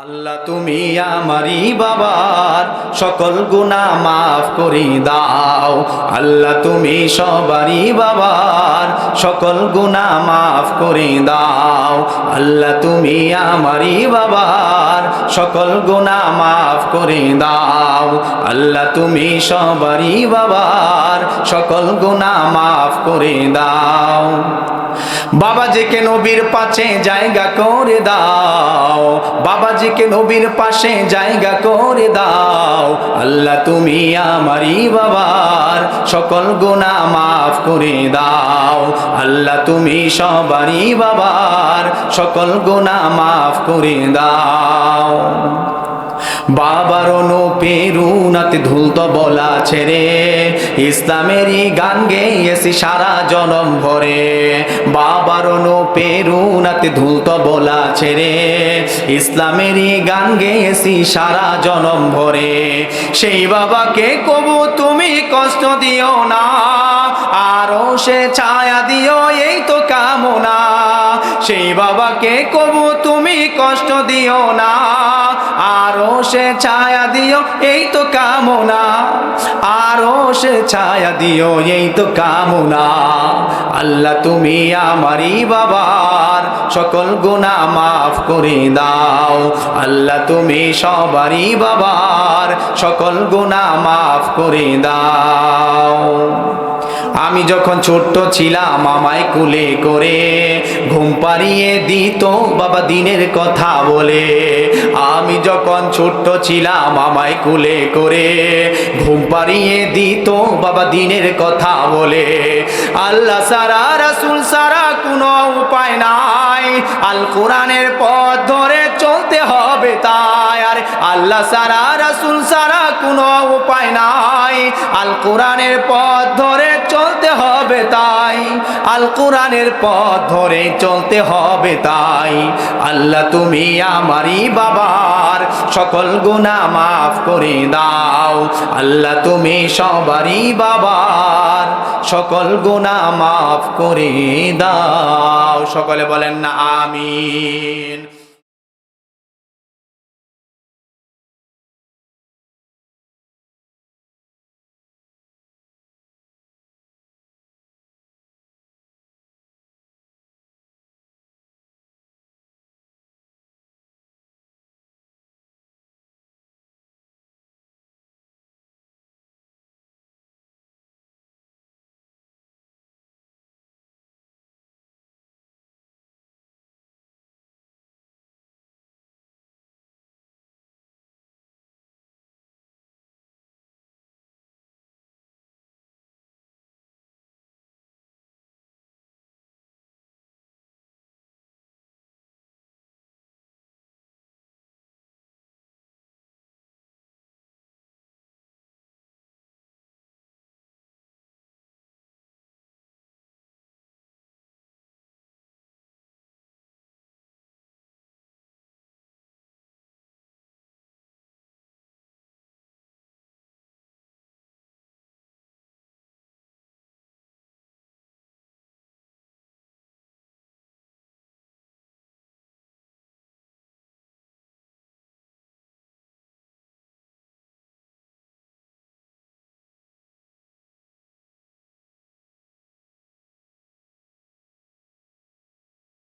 আল্লাহ তুমি আমারি বাবার সকল গুনাহ মাফ করে দাও। আল্লাহ তুমি সবারই বাবার সকল গুনাহ মাফ করে দাও। আল্লাহ তুমি আমারি বাবার সকল গুনাহ মাফ করে দাও। আল্লাহ তুমি সবারই বাবার সকল গুনাহ মাফ করে দাও। বাবা যে কেন বীর পাশে জায়গা করে দাও। বাবাজিকে নবীর পাশে জায়গা করে দাও। আল্লাহ, তুমি আমারই বাবার সকল গুণা মাফ করে দাও। আল্লাহ, তুমি সবারই বাবার সকল গুণা মাফ করে দাও। বাবার অনুপেরুনাতে ধুলত বলা ছেড়ে ইসলামেরই গান গেয়েছি সারা জনম ভরে। বাবার অনুপেরুনাতে ধুলত বলা ছেড়ে ইসলামেরই গান গেয়েছি সারা জনম ভরে। সেই বাবাকে কবু তুমি কষ্ট দিও না, আরও সে ছায়া দিও এই তো কামনা। সেই বাবাকে কবু তুমি কষ্ট দিও না আরও সে ছায়া দিও, এই তো কামনা। আরও সে ছায়া দিও, এই তো কামনা। আল্লাহ তুমি আমারই বাবার সকল গুণা মাফ করে দাও। আল্লাহ তুমি সবারই বাবার সকল গুণা মাফ করে দাও। আমি যখন ছোট্ট ছিলাম, আমায় কুলে করে ঘুম পাড়িয়ে দিত বাবা দিনের কথা বলে। আমি যখন ছোট্ট ছিলাম, আমায় কুলে করে ঘুম পাড়িয়ে দিত বাবা দিনের কথা বলে। আল্লাহ সারা, রাসুল সারা কোনো উপায় নাই। আল কোরআনের পথ ধরে চলতে হবে আর আল্লাহ সারা রাসুল সারা কোনো উপায় নাই। আল কোরআনের পথ ধরে চলতে হবে তাই। আল কোরআনের পথ ধরে চলতে হবে তাই। আল্লাহ তুমি আমারই বাবার সকল গুণা মাফ করে দাও। আল্লাহ তুমি সবারই বাবার সকল গুণা মাফ করে দাও। সকলে বলেন না, আমিন।